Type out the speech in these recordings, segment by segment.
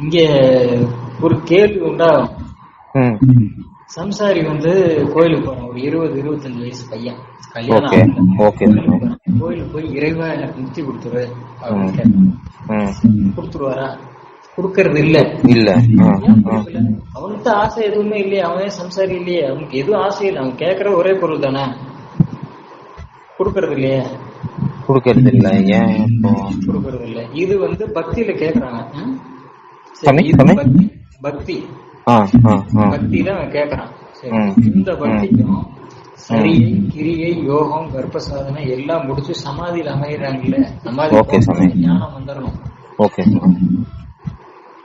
இங்க ஒரு கேள்வி உண்டாகும் ம். சம்சாரி வந்து கோயிலுக்கு போறான். ஒரு இருபது இருபத்தஞ்சு வயசு பையன். கல்யாணம் கோயிலுக்கு போய் இறைவா எனக்கு முக்தி கொடுத்துரு கொடுத்துருவாரா? கொடுக்கறது இல்ல. இல்ல? அவனுக்கு ஆசை எதுவுமே இல்லையே. அவனே சம்சாரி இல்லையே? அவனுக்கு எதுவும் ஆசை இல்லை. அவன் கேக்குற ஒரே பொருள் தானே. கொடுக்கறது இல்லையே. கொடுக்கறது இல்ல. ஏன் கொடுக்கறது இல்ல. இது வந்து பக்தியில கேக்குறாங்க. பக்தி பக்தி. அவன் கேக்குறான். இந்த பக்திக்கும் சரியை கிரியை யோகம் கர்ப்ப சாதனை எல்லாம் முடிச்சு சமாதியில அமைகிறாங்கல்ல சமாதி. ஞானம் வந்துடணும். ஓகே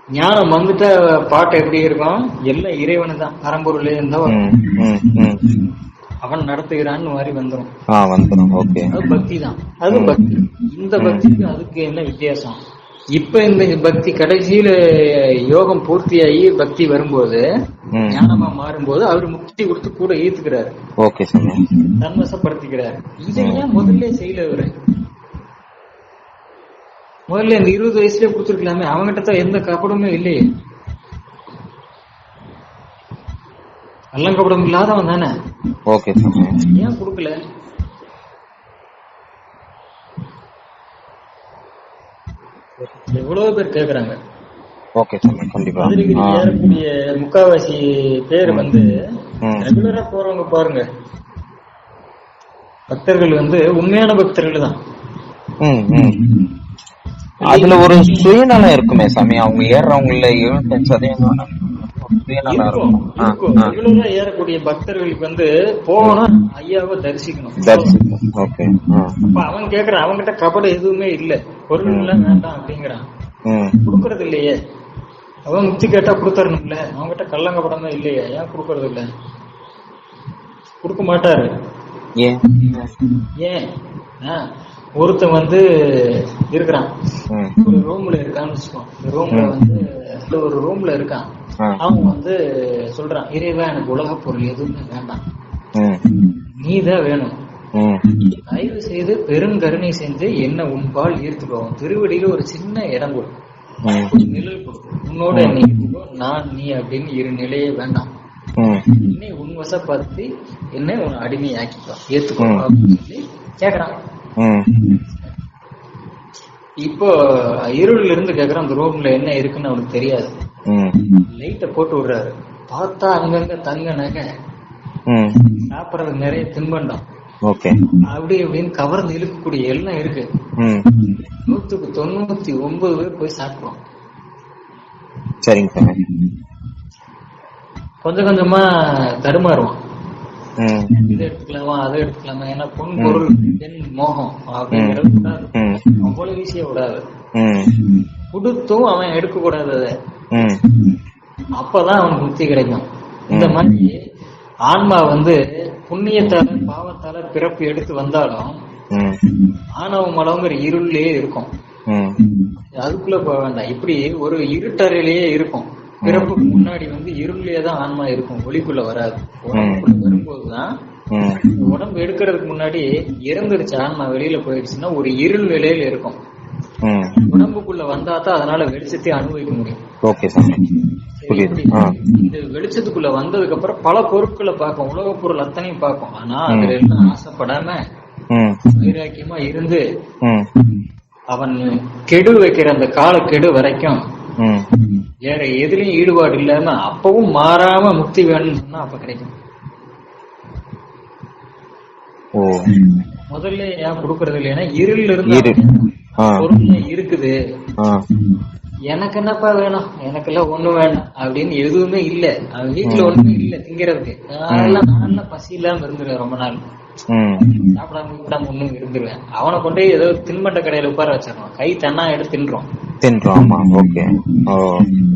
ஞானம் வந்துட்ட பாட்டு எப்படி இருக்கும்? எல்லாம் இறைவனு தான் பரம்பொருளே அவன் நடத்துகிறான்னு மாதிரி வந்துடும் ஆ வந்துடும் ஓகே. அது பக்தி தான் அது பக்தி. இந்த பக்திக்கு அதுக்கு என்ன வித்தியாசம்? இப்ப இந்த பக்தி கடைசியில யோகம் பூர்த்தியாகி பக்தி வரும்போது ஞானமா மாறும்போது அவர் முக்தி கொடுத்து கூட ஈர்த்துக்கிறாரு. ஓகே தன்வசப்படுத்திக்கிறாரு இதை ஏன் முதல்ல செய்யல அவரு? முதல்ல இந்த இருபது வயசுலயே கொடுத்துருக்கலாமே அவங்ககிட்ட தான் எந்த கபடமே இல்லையே. கள்ளங்கபடம் இல்லாதவன் தானே. ஓகே ஏன் கொடுக்கல? எவ்வளவு பேர் கேக்குறாங்க. ஓகே சாமி கண்டிப்பா. ஏறக்கூடிய முக்காவாசி பேர் வந்து. ரெகுலரா போறவங்க பாருங்க. பக்தர்கள் வந்து உண்மையான பக்தர்கள் தான். அதுல ஒரு சுயநலம் இருக்குமே சாமி. அவங்க ஏறுறவங்கள. ஆ. ரெகுலரா ஏறக்கூடிய பக்தர்களுக்கு வந்து போகணும் ஐயாவை தரிசிக்கணும். அப்ப அவன் கேக்குறான் அவன்கிட்ட கபடம் எதுவுமே இல்ல. பொருள் எல்லாம் வேண்டாம் அப்படிங்கிறான். கொடுக்கறது இல்லையே அவன் முக்தி கேட்டா கொடுத்தரணும்ல. அவன்கிட்ட கள்ளங்கப்படமே இல்லையே. ஏன் கொடுக்கறது இல்ல கொடுக்க மாட்டாரு. ஏன்? ஏன்? ஒருத்தன் வந்து இருக்கிறான். ஒரு ரூம்ல இருக்கான்னு வச்சுக்கோ ரூம்ல. வந்து ஒரு ரூம்ல இருக்கான். அவன் வந்து சொல்றான் இறைவா எனக்கு உலக பொருள் எதுவுமே வேண்டாம். ம். நீதான் வேணும். தயவு செய்து பெருங்கருணை செஞ்சு என்ன உன்பால் ஈர்த்துக்கோவும் திருவடியில ஒரு சின்ன இடம் கொடு. ம். ஒரு நிழல் கொடு உன்னோட நீ நான் நீ அப்படின்னு இரு நிலையே வேண்டாம். என்னை உன் வசப்படுத்தி என்னை உன் அடிமையாக்கிக்கோ. ஏத்துக்கோ. அப்படின்னு சொல்லி கேக்குறான். இப்போ இருள்ல இருந்து கேக்குறான் அந்த ரூம்ல என்ன இருக்குன்னு அவனுக்கு தெரியாது. லைட்டை போட்டு விடுறாரு. பார்த்தா அங்கங்க தங்க நகை. ம். சாப்பிடறதுக்கு நிறைய தின்பண்டம். அப்படி இப்படின்னு கவர்ந்து இழுக்கக்கூடிய எல்லாம் இருக்கு. நூத்துக்கு தொண்ணூத்தி ஒன்பது பேர் போய் சாப்பிடுவோம் சரிங்க சாமி கொஞ்சம் கொஞ்சமா தடுமாறுவான் ம். இதை எடுத்துக்கலாமா அதை எடுத்துக்கலாமா? ஏன்னா பொன் பொருள் பெண் மோகம் அப்படிங்கிறது அவ்வளவு விடாது. ம். கொடுத்தும் அவன் எடுக்க கூடாது அதை அப்பதான் அவனுக்கு முக்தி கிடைக்கும். இந்த மாதிரி ஆன்மா வந்து புண்ணியத்தால பாவத்தால பிறப்பு எடுத்து வந்தாலும் ஆணவ மலங்கிற இருள்லயே இருக்கும். அதுக்குள்ள போக வேண்டாம். இப்படி ஒரு இருட்டறையிலேயே இருக்கும். பிறப்புக்கு முன்னாடி வந்து இருள்லயே தான் ஆன்மா இருக்கும். ஒளிக்குள்ள வராது. உடம்புக்குள்ள வரும்போதுதான் உடம்பு எடுக்கிறதுக்கு முன்னாடி இறந்துருச்சு ஆன்மா வெளியில போயிடுச்சுன்னா ஒரு இருள் நிலையில இருக்கும். உடம்புக்குள்ள வந்தா தான் அதனால வெளிச்சத்தை அனுபவிக்க முடியும். ஓகே சாமி சரி, புரியுது. இந்த வெளிச்சத்துக்குள்ள வந்ததுக்கு அப்புறம் பல பொருட்களை பார்க்கும் உலக பொருள் அத்தனையும் பார்க்கும் ஆனா. அதுல எல்லாம் ஆசைப்படாம வைராக்கியமா இருந்து அவன் கெடு வைக்கிற அந்த கால கெடு வரைக்கும் வேற எதுலயும் ஈடுபாடு இல்லாம அப்பவும் மாறாம முக்தி வேணும்னு சொன்னா அப்ப கிடைக்கும். முதல்ல ஏன் கொடுக்கறது இல்லைன்னா இருள். இரு இருந்து பொருள் இருக்குது எனக்கு என்னப்பா வேணும்? எனக்கெல்லாம் ஒண்ணு வேண்டாம் அப்படின்னு எதுவுமே இல்ல. அவன் வீட்டுல ஒண்ணுமே இல்ல. திங்கிறதுக்கு. அதெல்லாம் நான்லாம் பசி இல்லாம இருந்துருவேன் ரொம்ப நாள். சாப்பிடாம கூப்பிடாம ஒண்ணும் இருந்துருவேன். அவனை கொண்டு போய் ஏதோ தின்பண்ட கடையில உட்கார வச்சிடணும். கை தன்னா எடுத்து தின்றோம். தின்றோம். ஆமா ஓகே.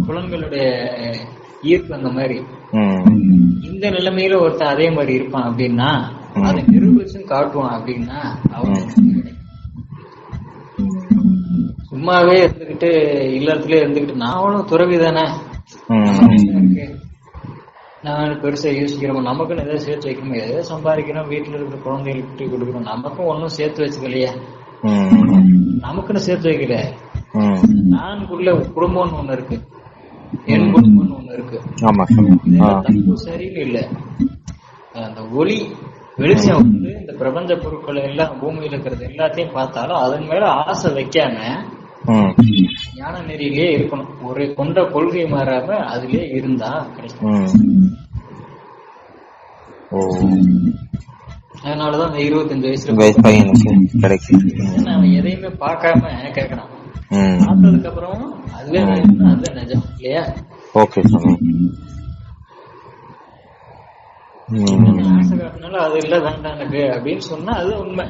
குழந்தைகளுடைய ஈர்ப்பு அந்த மாதிரி. இந்த நிலைமையில ஒருத்தன் அதே மாதிரி இருப்பான் அப்படின்னா. அதை நிரூபிச்சும் காட்டுவான் அப்படின்னா அவன் சும்மாவே இருந்துகிட்டு இல்லறதுலயே இருந்துகிட்டு நானும் துறவி தானே நான் பெருசா யோசிக்கிறோம் நமக்குன்னு ஏதாவது சேர்த்து வைக்கணும் ஏதோ சம்பாதிக்கிறோம் வீட்டுல இருக்கிற குழந்தைகளுக்கு விட்டு கொடுக்குறோம் நமக்கும் ஒன்னும் சேர்த்து வச்சுக்கலையே நமக்குன்னு சேர்த்து வைக்கல. நானுக்குள்ள குடும்பம்னு ஒண்ணு இருக்கு. புண்ணியம் கொடுக்கும்னு ஒண்ணு இருக்கு. தப்பு சரின்னு இல்ல. அந்த ஒளி வெளிச்சம் வந்து இந்த பிரபஞ்ச பொருட்கள் எல்லாம் பூமியில இருக்கிறது எல்லாத்தையும் பார்த்தாலும் அதன் மேல ஆசை வைக்காம ஞான நெறியிலேயே இருக்கணும். ஒரு கொண்ட கொள்கை மாறாம அதுலயே இருந்தா கிடைக்கும். அதனாலதான் அந்த இருபத்தஞ்சு வயசுல கிடைக்கும். அவன் எதையுமே பார்க்காம கேக்குறான். பார்த்ததுக்கு அப்புறம் அதுவே அதுவே நிஜம் இல்லையா? ஓகே ஆசை காட்டினாலும் அது இல்ல வேண்டாம் எனக்கு அப்படின்னு சொன்னா அது உண்மை.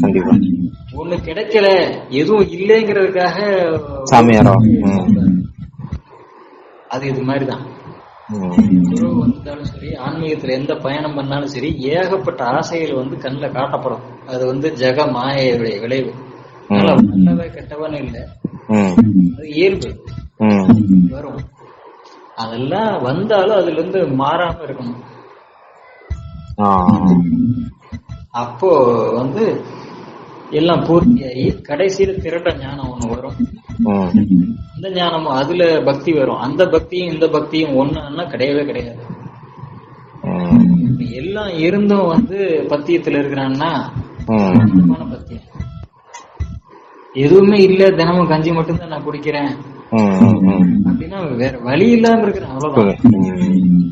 கண்டிப்பா. ஒண்ணு கிடைக்கல எதுவும் இல்லைங்கிறதுக்காக சாமியாரோ? அது இது மாதிரிதான். வந்தாலும் சரி ஆன்மீகத்துல எந்த பயணம் பண்ணாலும் சரி ஏகப்பட்ட ஆசைகள் வந்து கண்ணுல காட்டப்படும். அது வந்து ஜெக மாயையுடைய விளைவு. நல்லவன் கெட்டவன் இல்ல. அது இயல்பு. ம். வரும். அதெல்லாம் வந்தாலும் அதுல இருந்து மாறாம இருக்கணும். ஆ. அப்போ வந்து எல்லாம் பூர்த்தியாகி கடைசியில திரட்ட ஞானம் ஒண்ணு வரும். இந்த ஞானமும் அதுல பக்தி வரும். அந்த பக்தியும் இந்த பக்தியும் ஒண்ணுன்னா கிடையவே கிடையாது. எல்லாம் இருந்தும் வந்து பத்தியத்துல இருக்கிறான்னா பத்தியம். எதுவுமே இல்ல. தினமும் கஞ்சி மட்டும்தான் நான் குடிக்கிறேன். அப்படின்னா வேற வழி இல்லாம இருக்கிறேன். அவ்வளவுதான்.